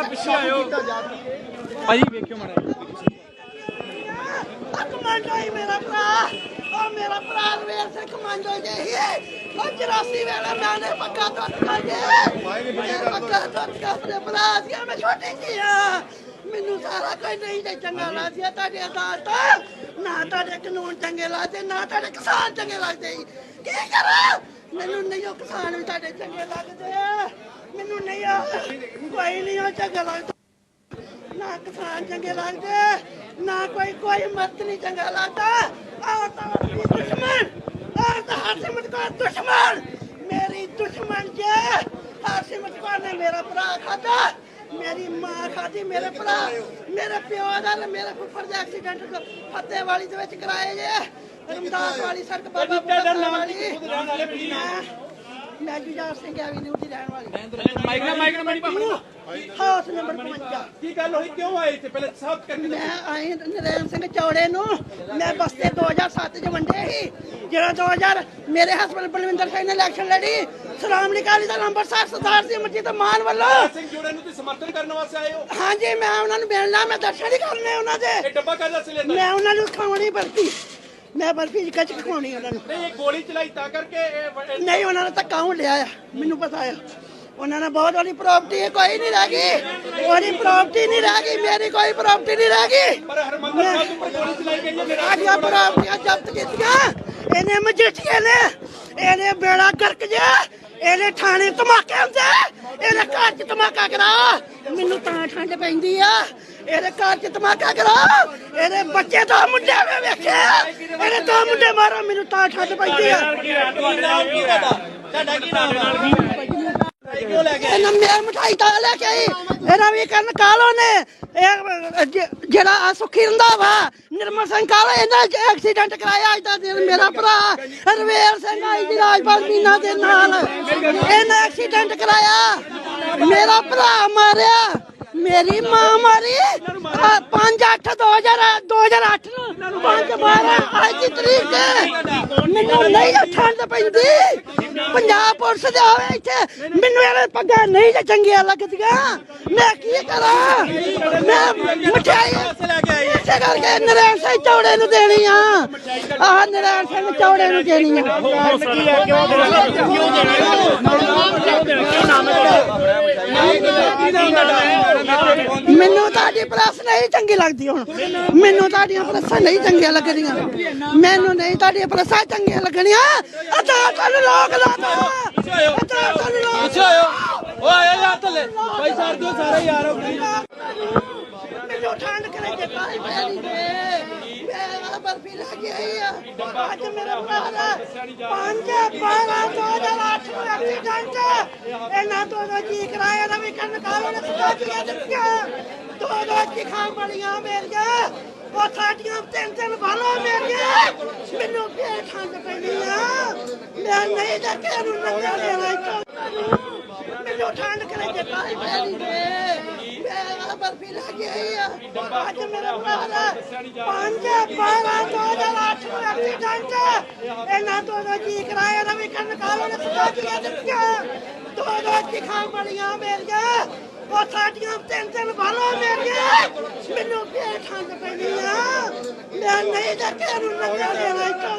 ਥੋੜਾ ਪਿੱਛੇ ਆਇਓ। ਭਾਜੀ ਵੇਖਿਓ ਮਾੜਾ ਕਮਾਂਡੋ ਹੀ ਮੇਰਾ ਭਰਾ। ਉਹ ਮੇਰਾ ਭਰਾ ਰਵੇਲ ਸਿੰਘ ਕਮਾਂਡੋ ਜੇ ਹੀ ਉਹ 84 ਵੇਲੇ ਮੈਂ ਨੇ ਪੱਕਾ ਟੁੱਟ ਗਿਆ ਪੱਕਾ ਟੁੱਟ ਗਿਆ ਆਪਣੇ ਭਰਾ ਸੀ ਮੈਂ ਛੋਟੀ ਜੀ ਆ। ਮੈਨੂੰ ਸਾਰਾ ਕੁਝ ਨਹੀਂ ਤੇ ਚੰਗਾ ਲੱਗਦਾ ਤੁਹਾਡੇ ਅਦਾਲਤ ਨਾ ਤੁਹਾਡੇ ਕਾਨੂੰਨ ਚੰਗੇ ਲੱਗਦੇ ਨਾ ਤੁਹਾਡੇ ਕਿਸਾਨ ਚੰਗੇ ਲੱਗਦੇ। ਕੀ ਕਰਾਂ? ਮੈਨੂੰ ਨਹੀਂ ਉਹ ਕਿਸਾਨ ਵੀ ਤੁਹਾਡੇ ਚੰਗੇ ਲੱਗਦੇ। ਮੈਨੂੰ ਨਹੀਂ ਆ ਕੋਈ ਨਹੀਂ ਉਹ ਚੰਗਾ ਲੱਗਦਾ। ਨਾ ਕਿਸਾਨ ਚੰਗੇ ਲੱਗਦੇ ਨਾ ਕੋਈ ਕੋਈ ਮਤ ਨਹੀਂ ਚੰਗਾ ਲੱਗਦਾ। ਆਹ ਤਾਂ ਦੁਸ਼ਮਣ ਆਹ ਤਾਂ ਹਰਸਿਮਤ ਕੌਰ ਦੁਸ਼ਮਣ। ਮੇਰੀ ਦੁਸ਼ਮਣ ਜੇ ਹਰਸਿਮਤ ਕੌਰ ਨੇ ਮੇਰਾ ਭਰਾ ਖਾਦਾ ਮੇਰੀ ਮਾਂ ਖਾਦੀ ਮੇਰੇ ਭਰਾ ਮੇਰੇ ਪਿਓ ਦਾ ਮੇਰੇ ਫੁੱਫੜ ਦਾ ਐਕਸੀਡੈਂਟ ਫੱਤੇ ਵਾਲੀ ਦੇ ਵਿੱਚ ਕਰਾਏ ਜੇ। ਰਮਦਾਸ ਵਾਲੀ ਸੜਕ ਬਾਬਾ ਬੁੱਢਾ ਵਾਲੀ। ਮੈਂ- ਜੁਝਾਰ ਸਿੰਘ ਐਵੀਨਿਊ ਦੀ ਰਹਿਣ ਵਾਲੀ। ਮਾਈਕ ਨਾ ਮਾਈਕ ਨਾ ਮਾਰੀ ਪਾਪਾ ਹਾਊਸ ਨੰਬਰ 55 ਕੀ ਗੱਲ ਹੋਈ? ਕਿਉਂ ਆਏ ਇੱਥੇ? ਪਹਿਲੇ ਸਾਫ਼ ਕਰਕੇ ਮੈਂ ਆਈ ਨਰੇਨ ਸਿੰਘ ਚੌੜੇ ਨੂੰ। ਮੈਂ ਬਸਤੇ 2007 ਚ ਵੰਡੇ ਸੀ। ਜਿਹੜਾ 2000 ਮੇਰੇ ਹਸਬੰਦ ਬਲਵਿੰਦਰ ਸਿੰਘ ਨੇ ਇਲੈਕਸ਼ਨ ਲੜੀ। ਸ਼੍ਰੋਮਣੀ ਅਕਾਲੀ ਦਾ ਨੰਬਰ ਸਰਦਾਰ ਸੀ ਮਰਜੀਤ ਮਾਨ ਵੱਲੋਂ। ਸਿੰਘ ਜੋੜੇ ਨੂੰ ਤੁਸੀਂ ਸਮਰਥਨ ਕਰਨ ਵਾਸਤੇ ਆਏ ਹੋ? ਹਾਂਜੀ ਮੈਂ ਉਹਨਾਂ ਨੂੰ ਮਿਲਣਾ ਮੈਂ ਦਰਸ਼ਨ ਹੀ ਕਰਨੇ ਉਹਨਾਂ ਦੇ। ਇਹ ਡੱਬਾ ਕਾਹਦਾ ਸਿਲੰਡਰ? ਮੈਂ ਉਹਨਾਂ ਨੂੰ ਖਾਣੀ ਬਰਫੀ ਮੈਂ ਬਰਫੀ ਚ ਕੱਚ ਖਵਾਉਣੀ ਉਹਨਾਂ ਨੂੰ। ਨਹੀਂ ਇਹ ਗੋਲੀ ਚਲਾਈ ਤਾਂ ਕਰਕੇ ਇਹ ਵ- ਇਹ- ਨਹੀਂ ਉਹਨਾਂ ਨੇ ਧੱਕਾ ਹੁਣ ਲਿਆ ਆ? ਮੈਨੂੰ ਪਤਾ ਆ। ਉਹਨਾਂ ਨੇ ਬਹੁਤ ਵਾਲੀ ਪ੍ਰਾਪਰਟੀ ਕੋਈ ਨਹੀਂ ਰਹਿ ਗਈ। ਉਹਦੀ ਪ੍ਰਾਪਰਟੀ ਨਹੀਂ ਰਹਿ ਗਈ ਮੇਰੀ ਕੋਈ ਪ੍ਰਾਪਰਟੀ ਨਹੀਂ ਰਹਿ ਗਈ। ਪਰ ਹਰਮੰਦਰ ਸਾਹਿਬ ਉੱਪਰ ਗੋਲੀ ਚਲਾਈ ਗਈ ਹੈ ਮੇਰਾ ਸਾਡੀਆਂ ਪ੍ਰਾਪਰਟੀਆਂ ਜ਼ਬਤ ਕੀਤੀਆਂ। ਇਹਨੇ ਮਜੀਠੀਏ ਨੇ। ਇਹਨੇ ਬੇੜਾ ਗਰਕ ਜੇ ਇਹਨੇ ਥਾਣੇ ਧਮਾਕੇ ਹੁੰਦੇ। ਇਹਦੇ ਘਰ 'ਚ ਧਮਾਕਾ ਕਰਾ ਮੈਨੂੰ ਤਾਂ ਠੰਡ ਪੈਂਦੀ ਆ। ਇਹਦੇ ਘਰ 'ਚ ਧਮਾਕਾ ਕਰਾ। ਇਹਦੇ ਬੱਚੇ ਦੋ ਮੁੰਡੇ ਮੈਂ ਵੇਖਿਆ ਇਹਦੇ ਦੋ ਮੁੰਡੇ ਮਾਰੋ ਮੈਨੂੰ ਤਾਂ ਠੰਡ ਪੈਂਦੀ ਆ। ਲੈ ਇਹ ਨੰਮੇ ਮਠਾਈ ਤਾਂ ਲੈ ਕੇ ਆਈ। ਇਹਦਾ ਵੀ ਕਰਨ ਕਾਲੋ ਨੇ। ਇਹ ਜ- ਜਿਹੜਾ ਆ ਸੁਖੀ ਰੰਧਾਵਾ ਨਿਰਮਲ ਸਿੰਘ ਕਾਲੋ ਇਹਨਾਂ ਐਕਸੀਡੈਂਟ ਕਰਾਇਆ ਅੱਜ ਦਾ ਦਿਨ ਮੇਰਾ ਭਰਾ। ਰਵੇਲ ਸਿੰਘ ਆਈ ਦੀ ਰਾਜਪਾਲ ਮੀਨਾ ਦੇ ਨਾਲ। ਇਹਨੇ ਐਕਸੀਡੈਂਟ ਕਰਾਇਆ। ਮੇਰਾ ਭਰਾ ਮਾਰਿਆ। ਮੇਰੀ ਮਾਂ ਮਾਰੀ। 5 8 2000 2008 ਨੂੰ। 5 12 ਅੱਜ ਦੀ ਤਰੀਕ ਤੇ ਮੈਨੂੰ ਨਹੀਂ ਠੰਡ ਪੈਂਦੀ। ਪੰਜਾਬ ਪੁਲਿਸ ਦੇ ਆਵੇ ਇੱਥੇ। ਮੈਨੂੰ ਇਹਦੇ ਪੱਗਾਂ ਨਹੀਂ ਜੇ ਚੰਗੀਆਂ ਲੱਗਦੀਆਂ। ਮੈਂ ਕੀ ਕਰਾਂ? ਮੈਂ ਮਠਿਆਈ ਇਸੇ ਕਰਕੇ ਨਰੈਣ ਸਿੰਘ ਚੌੜੇ ਨੂੰ ਦੇਣੀ ਆ ਆਹ ਨਰੈਣ ਸਿੰਘ ਚੌੜੇ ਨੂੰ ਦੇਣੀ? ਆ ਮੈਨੂੰ ਤੁਹਾਡੀ ਪ੍ਰੈਸ ਨਹੀਂ ਚੰਗੀ ਲੱਗਦੀ ਹੁਣ। ਮੈਨੂੰ ਤੁਹਾਡੀਆਂ ਪ੍ਰੈਸਾਂ ਨਹੀਂ ਚੰਗੀਆਂ ਲੱਗਦੀਆਂ ਮੈਨੂੰ ਨਹੀਂ ਤੁਹਾਡੀਆਂ ਪ੍ਰੈਸਾਂ ਚੰਗੀਆਂ ਲੱਗਣੀਆਂ। ਅਦਾ ਤੁਹਾਨੂੰ ਲੋਕ ਲਾ ਦੋ ਅਦਾ ਤੁਹਾਨੂੰ ਲੋਕ ਪਿੱਛੇ ਆਇਓ। ਓ ਆਇਆ ਯਾਰ ਥੱਲੇ ਭਾਈ ਸਾਰ ਦਿਓ ਸਾਰੇ ਯਾਰ। ਮੈਨੂੰ ਠੰਡ ਕਰੇ ਜੇ ਪਾਈ ਪੈਣੀ ਦੇ ਮੈਂ ਬਰਫੀ ਲੈ ਕੇ ਆਈ ਆ। ਅੱਜ ਮੇਰੇ ਭਰਾ 5 12 2008 ਨੂੰ ਐਕਸੀਡੈਂਟ ਇਹਨਾਂ ਤੋਂ ਦਾ ਜੀ ਕਰਾਇਆ ਦਾ ਵੀ ਕੰਨ ਕਾਲੇ ਨੇ ਸਟਾਚੀਆਂ ਦਿੱਤੀਆਂ ਦੋ ਦੋ ਚਿਖਾਂ ਬੜੀਆਂ ਮੇਰੀਆਂ ਉਹ ਸਾਡੀਆਂ ਤਿੰਨ ਤਿੰਨ ਬਾਲਾਂ ਮੇਰੀਆਂ ਮੈਨੂੰ ਫੇਰ ਠੰਡ ਪੈਣੀ ਆ ਮੈਂ ਨਹੀਂ ਦੇਖਿਆ ਨੂੰ ਨੰਗਾ ਲੈਣਾ ਮੈਨੂੰ ਠੰਡ ਕਰੇ ਜੇ ਪਾਈ ਪੈਣੀ ਦੇ ਮੈਂ ਬਰਫੀ ਲੈ ਕੇ ਆਈ ਆ ਅੱਜ ਮੇਰੇ ਭਰਾ ਦਾ 5 12 2008 ਨੂੰ ਐਕਸੀਡੈਂਟ ਇਹਨਾਂ ਤੋਂ ਦਾ ਜੀ ਕਰਾਇਆ ਦਾ ਵੀ ਕੰਨ ਕਾਲੇ ਨੇ ਸਟਾਚੀਆਂ ਦਿੱਤੀਆਂ ਦੋ ਦੋ ਚਿਖਾਂ ਬੜੀਆਂ ਮੇਰੀਆਂ ਉਹ ਸਾਡੀਆਂ ਤਿੰਨ ਤਿੰਨ ਬਾਲਾਂ ਮੇਰੀਆਂ ਮੈਨੂੰ ਫੇਰ ਠੰਡ ਪੈਣੀ ਆ ਮੈਂ ਨਹੀਂ ਦੇਖਿਆ ਨੂੰ ਨੰਗਾ ਲੈਣਾ ਇੱਥੋਂ